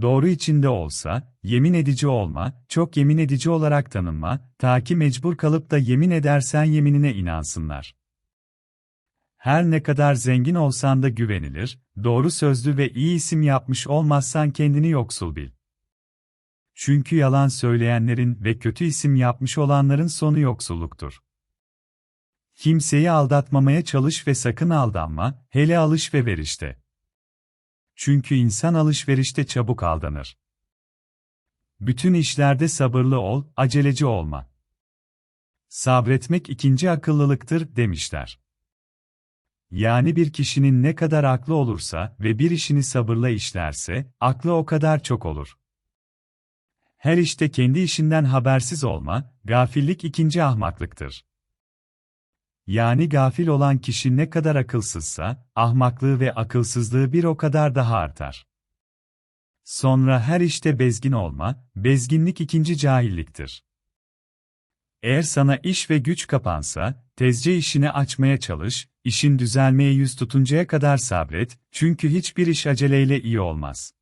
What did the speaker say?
doğru içinde olsa, yemin edici olma, çok yemin edici olarak tanınma, ta ki mecbur kalıp da yemin edersen yeminine inansınlar. Her ne kadar zengin olsan da güvenilir, doğru sözlü ve iyi isim yapmış olmazsan kendini yoksul bil. Çünkü yalan söyleyenlerin ve kötü isim yapmış olanların sonu yoksulluktur. Kimseyi aldatmamaya çalış ve sakın aldanma, hele alış ve verişte. Çünkü insan alışverişte çabuk aldanır. Bütün işlerde sabırlı ol, aceleci olma. Sabretmek ikinci akıllılıktır demişler. Yani bir kişinin ne kadar aklı olursa ve bir işini sabırla işlerse, aklı o kadar çok olur. Her işte kendi işinden habersiz olma, gafillik ikinci ahmaklıktır. Yani gafil olan kişi ne kadar akılsızsa, ahmaklığı ve akılsızlığı bir o kadar daha artar. Sonra her işte bezgin olma, bezginlik ikinci cahilliktir. Eğer sana iş ve güç kapansa, tezce işini açmaya çalış, işin düzelmeye yüz tutuncaya kadar sabret, çünkü hiçbir iş aceleyle iyi olmaz.